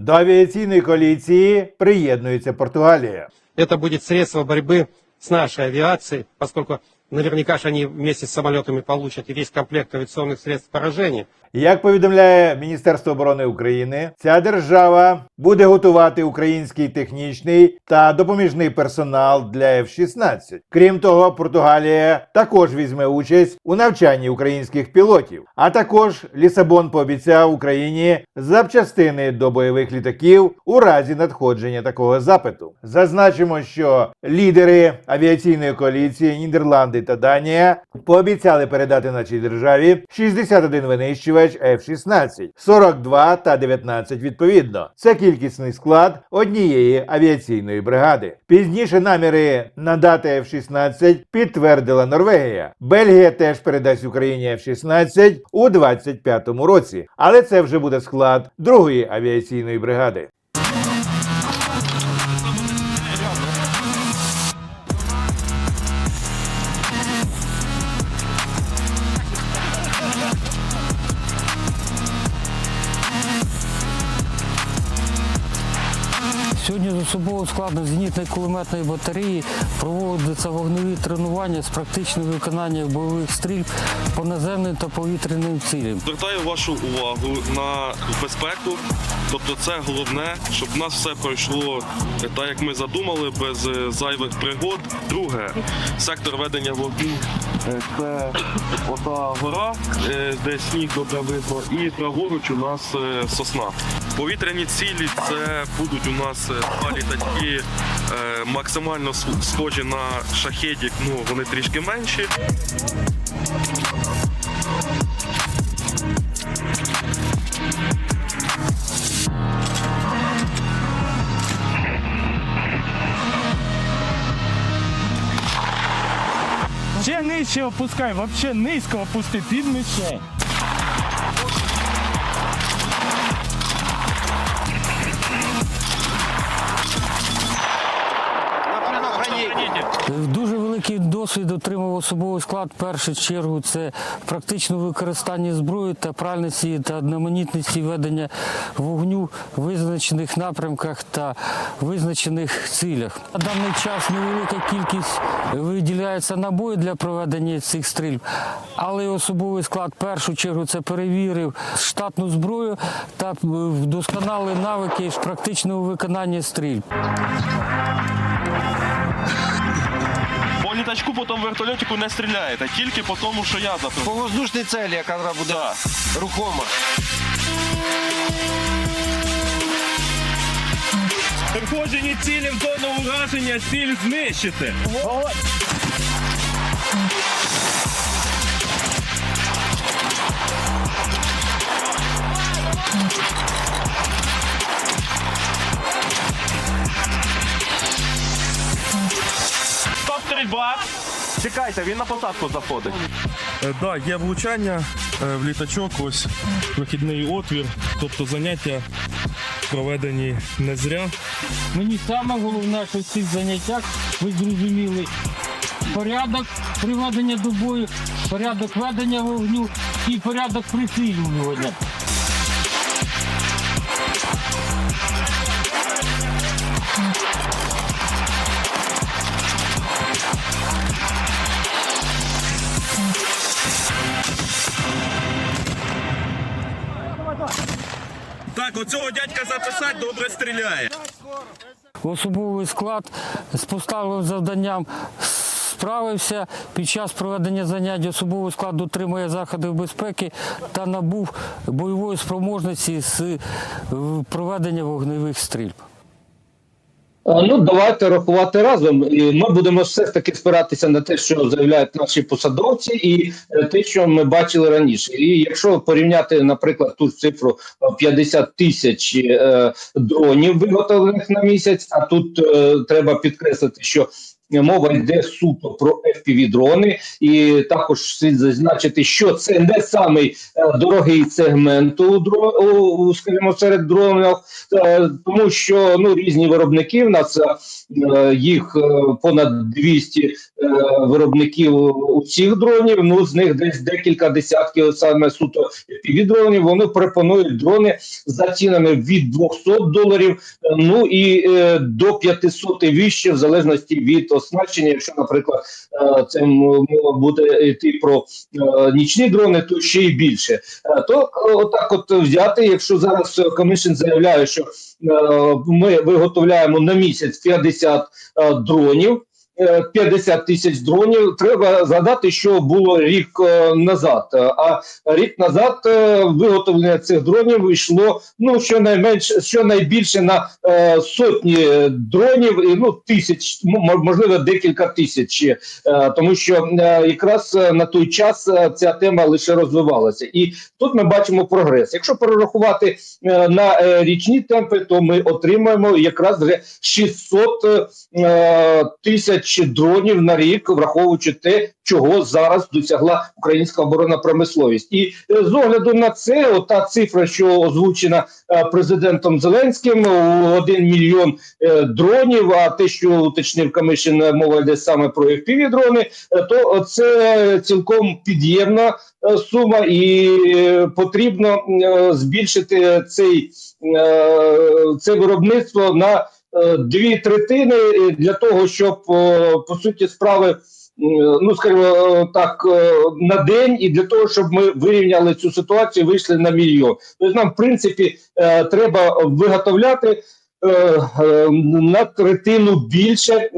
До авіаційної коаліції приєднується Португалія. Это будет средство борьбы с нашей авиацией, поскольку наверняка же они вместе с самолетами получат и весь комплект авиационных средств поражения. Як повідомляє Міністерство оборони України, ця держава буде готувати український технічний та допоміжний персонал для F-16. Крім того, Португалія також візьме участь у навчанні українських пілотів. А також Лісабон пообіцяв Україні запчастини до бойових літаків у разі надходження такого запиту. Зазначимо, що лідери авіаційної коаліції Нідерланди та Данія пообіцяли передати нашій державі 61 винищувач F-16, 42 та 19 відповідно. Це кількісний склад однієї авіаційної бригади. Пізніше наміри надати F-16 підтвердила Норвегія. Бельгія теж передасть Україні F-16 у 25-му році, але це вже буде склад другої авіаційної бригади. Сьогодні з особового складу зенітної кулеметної батареї проводяться вогневі тренування з практичним виконанням бойових стрільб по наземним та повітряним цілям. Звертаю вашу увагу на безпеку. Тобто це головне, щоб в нас все пройшло е, так, як ми задумали, без е, зайвих пригод. Друге, сектор ведення вогню е, це ота гора, де сніг добре видно, і праворуч у нас сосна. Повітряні цілі це будуть у нас два літачки е, максимально схожі на шахедік, ну вони трішки менші. Нижче опускай, вообще низько опусти під мишень. Досвід отримав особовий склад. В першу чергу це практично використання зброї та пральності та одноманітності ведення вогню в визначених напрямках та визначених цілях. На даний час невелика кількість виділяється набою для проведення цих стрільб, але особовий склад в першу чергу це перевірив штатну зброю та вдосконалив навики з практичного виконання стрільб. По потім по тому вертольотику не стріляєте, тільки по тому, що я По воздушній воздушной цели, яка буде рухома. Приходжені цілі в зону ураження, ціль знищити. Чекайте, він на посадку заходить. Так, да, є влучання е, в літачок, ось вихідний отвір, тобто заняття проведені не зря. Мені саме головне, що в цих заняттях ви зрозуміли порядок приведення до бою, порядок ведення вогню і порядок прицілювання. Так, оцього дядька записати добре стріляє. Особовий склад з поставленим завданням справився. Під час проведення занять особовий склад дотримує заходів безпеки та набув бойової спроможності з е, проведення вогневих стрільб. А, Ну, давайте рахувати разом. І ми будемо все ж таки спиратися на те, що заявляють наші посадовці, і е, те, що ми бачили раніше. І якщо порівняти, наприклад, ту цифру е, 50 тисяч е, дронів, виготовлених на місяць, а тут е, треба підкреслити, що мова йде суто про FPV-дрони, і також слід зазначити, що це не самий е, дорогий сегмент у, дро- у, у, скажімо, серед дронів, е, тому що ну різні виробники в нас е, їх понад 200 е, виробників у цих дронів. Ну з них десь декілька десятків саме суто FPV-дронів. Вони пропонують дрони за цінами від 200 доларів, ну і до 500 і вище, в залежності від оснащення. Якщо, наприклад, це мова буде йти про е, нічні дрони, то ще й більше. Е, То е, отак, от взяти, якщо зараз комишн заявляє, що ми виготовляємо на місяць 50 е, дронів. Е, 50 тисяч дронів. Треба згадати, що було рік е, назад. Е, А рік назад е, виготовлення цих дронів йшло ну щонайменш щонайбільше на сотні дронів, і ну тисяч, можливо, декілька тисяч. Тому що якраз на той час ця тема лише розвивалася, і тут ми бачимо прогрес. Якщо перерахувати на річні темпи, то ми отримаємо якраз вже 600 е, тисяч дронів на рік, враховуючи те, чого зараз досягла українська оборонна промисловість. І е, з огляду на це, ота цифра, що озвучена е, президентом Зеленським, 1 мільйон е, дронів. А те, що уточнив Камишин, мова йде саме про fpv дрони, то це цілком під'ємна сума, і потрібно збільшити цей це виробництво на дві третини е, для того, щоб е, по суті справи. Ну, скажімо е, так, е, на день, і для того, щоб ми вирівняли цю ситуацію, вийшли на мільйон. Тобто нам, в принципі, е, треба виготовляти е, е, на третину більше е,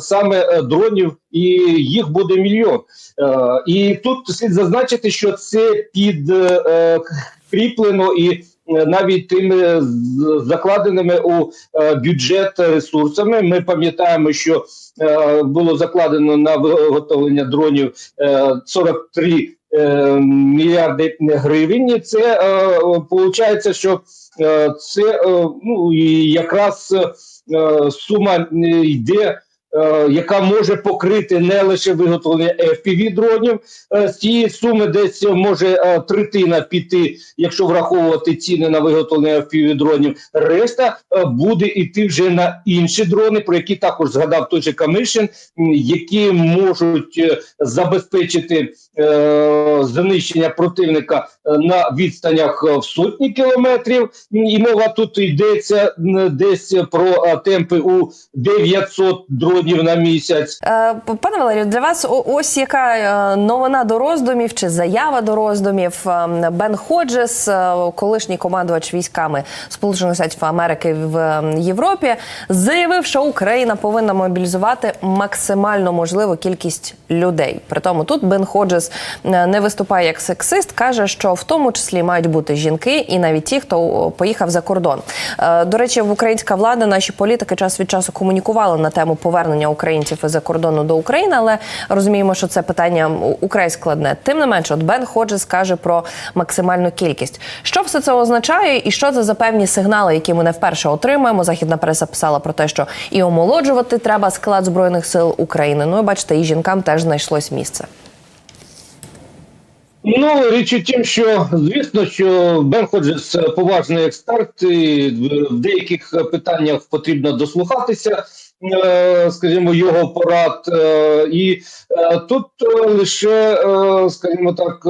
саме е, дронів, і їх буде мільйон. Е, І тут слід зазначити, що це підкріплено і е, навіть тими закладеними у е, бюджет ресурсами. Ми пам'ятаємо, що е, було закладено на виготовлення дронів е, 43 е, мільярди гривень. І Це виходить, що це ну якраз сума йде. Е, Яка може покрити не лише виготовлення fpv дронів Е, з цієї суми, десь може е, третина піти, якщо враховувати ціни на виготовлення fpv дронів. Решта буде йти вже на інші дрони, про які також згадав той же Камишин, які можуть забезпечити знищення противника на відстанях е, в сотні кілометрів. І мова тут йдеться десь про е, темпи у 900 дронів на місяць. Е, Пане Валерію, для вас ось яка новина до роздумів чи заява до роздумів. Е, Бен Ходжес, колишній командувач військами Сполучених Штатів Америки в е, Європі, заявив, що Україна повинна мобілізувати максимально можливу кількість людей. При тому тут Бен Ходжес не виступає як сексист, каже, що в тому числі мають бути жінки і навіть ті, хто поїхав за кордон. Е, До речі, в українська влада наші політики час від часу комунікували на тему повернення українців із-за кордону до України, але розуміємо, що це питання украй складне. Тим не менше, от Бен Ходжес каже про максимальну кількість. Що все це означає, і що це за певні сигнали, які ми не вперше отримуємо? Західна преса писала про те, що і омолоджувати треба склад збройних сил України. Ну і бачите, і жінкам теж знайшлось місце. Ну, річ у тім, що звісно, що Бен Ходжес поважний експерт, і в- деяких питаннях потрібно дослухатися, е, скажімо, його порад. е, І е, тут лише, скажімо так,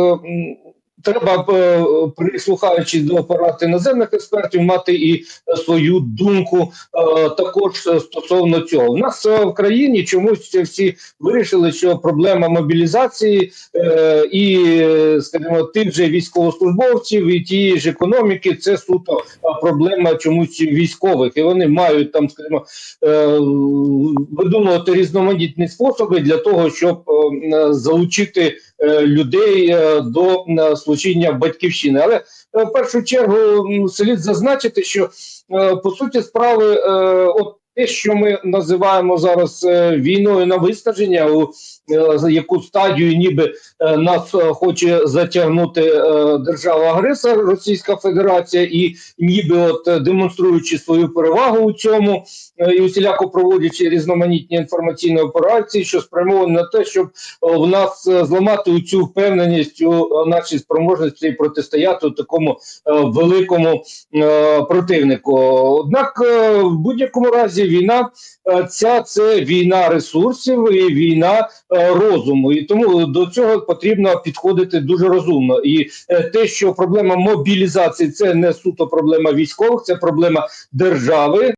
треба, е, прислухаючись до порад іноземних експертів, мати і свою думку е, також стосовно цього. У нас е, в країні чомусь всі вирішили, що проблема мобілізації і, скажімо, тих же військовослужбовців і тієї ж економіки це суто проблема чомусь військових, і вони мають там, скажімо, видумувати різноманітні способи для того, щоб залучити людей е, до е, служіння батьківщини. Але е, в першу чергу слід зазначити, що е, по суті справи, е, от те, що ми називаємо зараз е, війною на виснаження, у е, яку стадію ніби е, нас хоче затягнути держава-агресор Російська Федерація, і ніби от демонструючи свою перевагу у цьому і усіляко проводячи різноманітні інформаційні операції, що спрямовані на те, щоб в нас зламати цю впевненість у нашій спроможності протистояти такому великому противнику. Однак, в будь-якому разі, війна е, ця це війна ресурсів і війна е, розуму. І тому до цього потрібно підходити дуже розумно. І е, те, що проблема мобілізації це не суто проблема військових, це проблема держави.